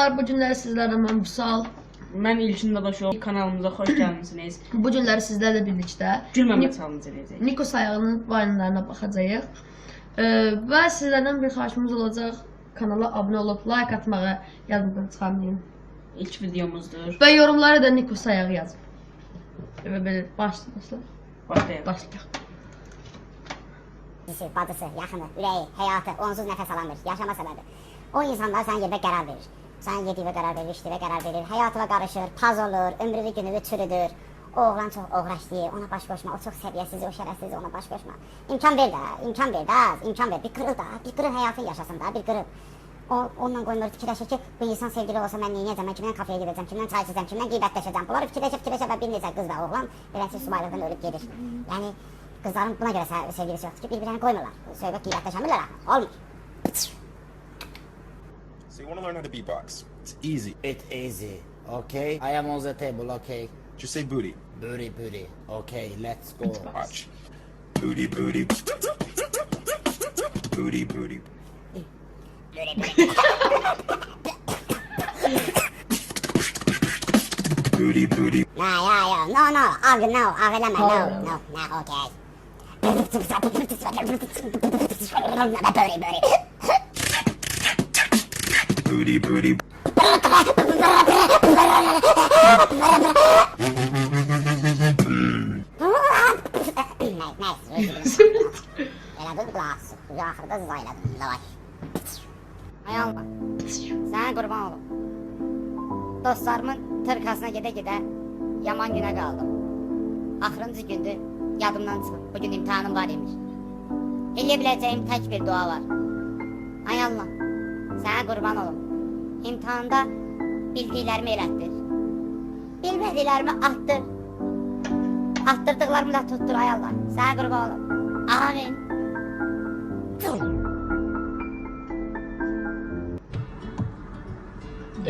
Merhabalar, bu günler sizlerle ben Vüsal. Mən İlkin Dadaşov kanalımıza xoş gəlmisiniz. Bu günler sizlerle birlikte Gülməmə Nik- çalınız edəcək. Nikos ayağının vayınlarına bakacağız. Ee, ve sizlerden bir xahişimiz olacak. Kanala abone olup like atmağı yadımdan çıxarmayın. İlk videomuzdur. Ve yorumlara da Nikos ayağı yazın. Ve böyle başlayalım. Başlayaq. Dişi, bacısı, yaxını, ürəyi, həyatı onsuz nəfəs alamır, yaşama səbəbi. O insanlar sənin yerdə qərar verir. Sənin yediyinə qərar verir, içdiyinə qərar verir, həyatına qarışır, paz olur, ömrünü gününü çürüdür. O oğlan çox oğraşdı, ona baş qoşma, o çox səviyyəsiz, o şərəfsiz, ona baş qoşma. İmkan ver də, imkan ver də, imkan ver. Bir qırıl da, bir qırıl həyatın yaşasın da, bir qırıl. O onunla qoymur fikirləşir ki, bu insan sevgili olsa mən neyniyəcəm, mən kimdən kafeyə gedəcəm, kimdən çay içəcəm, kimdən qiybətləşəcəm. Bunları fikirləşə fikirləşə və bir neçə qız və oğlan beləsi subaylıqdan ölüb gedir. Yəni qızların buna görə se- sevgilisi yoxdur ki, bir-birini qoymurlar. Söhbət qiybətləşəmirlər axı. Olmur. So you want to learn how to beatbox? It's easy. It's easy. Okay, I am on the table. Okay, Just say booty. booty, booty. Okay, let's go. Watch. Booty, booty. Booty, booty. Booty, booty. Ya ya ya, no no, ağır no, ağır eləmə, no, Hayır. no, no, okay. Böyle böyle. Booty, booty. Dilerim. Elədim, qulaq asın. Axırda zayladım, lavaş. Ay Allah, sənə qurban olum. Dostlarımın tırkasına gedə-gedə yaman günə qaldım. Axırıncı gündür, yadımdan çıxıb. Bugün imtahanım var imiş. Eləyə biləcəyim bir dua var. Ay Allah, sənə qurban olum. İmtahanda bildiklərimi elətdir. Bilmədiklərimi atdır. Attırdıqlarımı da tuttur ay Allah. Sənə qurban olum. Amin.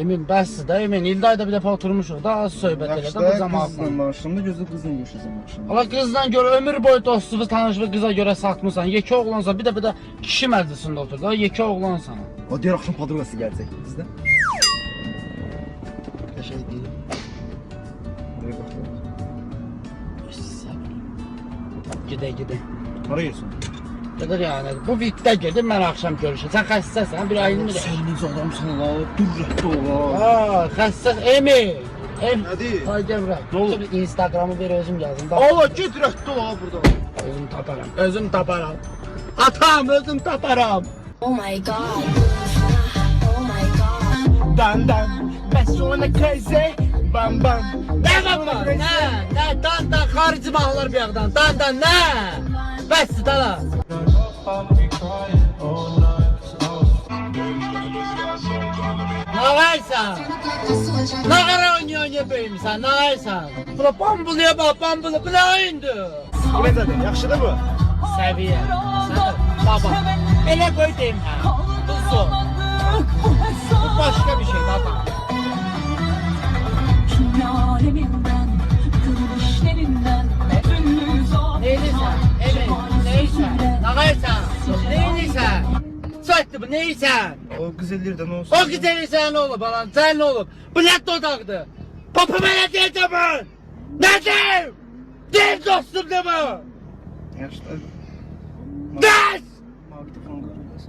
Emin ben sizde emin. İlday'da bir defa oturmuşuz. Daha az söhbetleri de kızam ağzından. başında gözü kızınmış bizim başında. Allah kızdan göre ömür boyu dostluğu tanışıp kıza göre satmışsan. Yeki oğlansan bir de bir de kişi meclisinde oturdu. Ha, Yeki oğlansan. O diğer akşam padrugası gelecek bizde. Şey değil. Oraya bakıyorum. Gide gide. Para yiyorsun. Gedir yəni. Bu vitdə gedir, mən axşam görüşürəm. Sən xəstəsən, bir ayını mı? Sen ne adamsın la? Dur rəhdə ola. Ha, xəstə Emin. Em. Nədir? Hay gəvrək. Nə olub? Instagramı ver özüm yazım. Da. Allah git rəhdə ola burada. Özüm taparam. Özüm taparam. Atam özüm taparam. Oh my god. Oh my god. Dan dan. Best on the crazy. Bam bam. Ne bam Ne? Ne? Dan dan xarici bağlar bir yerden. Dan dan ne? Best dala. Nakaisan. Nakara oynuyorsun yapayım sen. Nakaisan. Bula pambuluya ah, bak pambulu. Bula oyundu. Kime dedi? Yakışıdı mı? Seviye. Baba. Ele koy deyim ha. Bu başka bir şey baba. Neyiniz neysen. O güzellerden olsun. O güzel sen oğlum falan sen ne oğlum. Blat dodaklı. Papıma ne diyeceğim ben? Ne diyeyim? Değil dostum değil mi? Yaşlar. Des! Mavi telefon görüyoruz.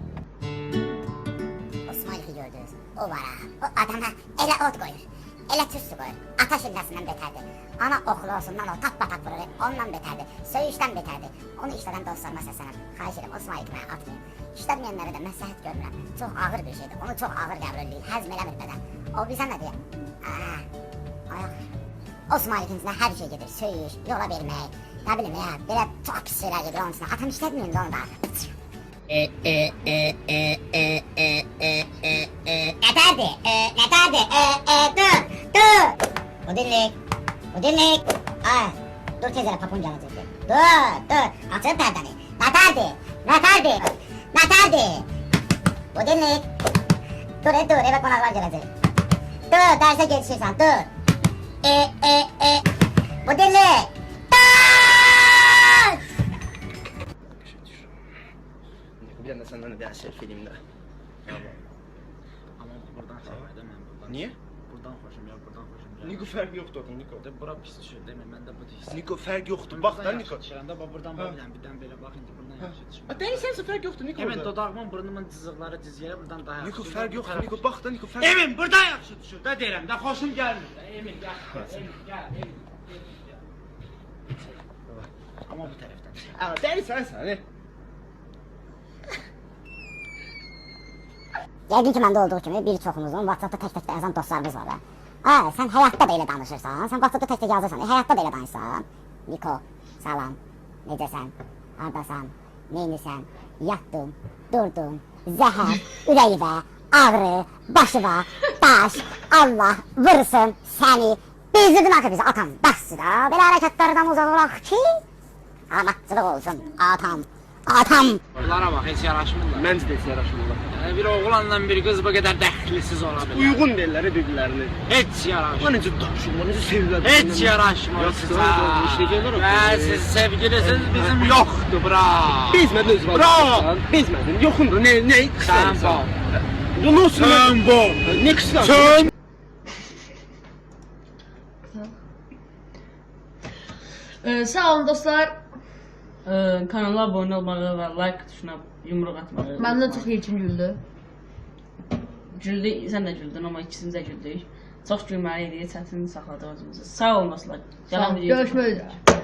Osmanlı'yı gördünüz. O var ha. O adama ele ot koyur. Elə tüstü qoyur. Ata şilləsindən betərdir. Ana oxlu olsundan o tap batak vurur. Ondan betərdir. Söyüşdən betərdir. Onu işlədən dostlarıma səslənəm. Xahiş edirəm Osmanlı kimi atmayın. İşləməyənlərə də məsləhət görmürəm. Çox ağır bir şeydir. Onu çox ağır qəbul edir. Həzm eləmir bədən. O bizə nə deyir? Ayaq. Osmanlı ikincisində hər şey gedir. Söyüş, yola vermək. Nə bilim ya, belə çox pis şeylər gedir onun üstünə. Atam işlətməyin onu da. E, e, e, e, e, e, e, e, e. Yeterdi. E, yeterdi. E, e. Mudinlik. Mudinlik. Aa, dur tezere papunca anlatacak. Dur dur. Atın perdeyi. Natardi. Natardi. Natardi. Mudinlik. Dur et dur eve konaklar gelecek. Dur derse geçirsen dur. E e e. Mudinlik. Dur. Bir anda senden bir şey filmde. Ama buradan sevmedim ben buradan. Niye? Buradan xoşum gəlir, buradan xoşum gəlir. Niko fərq yoxdur Niko. De bura pis düşür demə, mən də bu pis. Niko fərq yoxdur. Bax da Niko. Düşürəndə bax buradan bax bilən birdən belə bax indi buradan yaxşı düşür. A dəlisənsə fərq yoxdur Niko. Orada. dodağımın, burnumun cızıqları cizgiyə buradan daha. Niko fərq yoxdur Niko. Bax da Niko fərq. Emin buradan yaxşı düşür də deyirəm də xoşum gəlmir. Emin gəl. Emin gəl. Emin. Amma bu tərəfdən. A dəlisənsən. e. Yəqin ki, məndə olduğu kimi bir çoxumuzun WhatsApp-da tək-tək yazan dostlarımız var. Hə, sən həyatda da danışırsan. Sən WhatsApp-da tək-tək yazırsan. E, həyatda da danışsan. Niko, salam. Necəsən? Hardasan? Neynisən? Yatdın, durdun, zəhər, ürəyivə, ağrı, başıva, daş, Allah vursun səni. Bezdirdin axı bizi atam. Bəsdir də. Belə hərəkətlərdən uzaq olaq ki, salamatçılıq olsun atam. Atam. Bunlara bax, heç yaraşmırlar. Məncə də heç yaraşmırlar. Yəni bir oğlanla bir qız bu qədər dəxlisiz ola bilər. Uyğun deyirlər e, bir-birlərinə. Heç yaraşmır. Ulan necə danışırlar, necə sevirlər. Heç yaraşmır Yox, sizə. doğru, işə gəlir o. Və siz sevgilisiniz, bizim yoxdur bura. Bezmədin özünü. Bra! Bezmədin. Yoxundur. Nə nə Sən bax. Bu nasıl? Sən bu. Ne kıskan? Sən Ee, sağ olun dostlar. Ee, kanala abone olmağı ve like tuşuna yumruq atmağı. Məndən çox yelçin güldü. Güldük, sən də güldün, amma ikisini də güldük. Çox gülməli idi, çətin saxladıq özümüzü. Sağ dostlar. Sağ olun. videoya Görüşmək üzrə.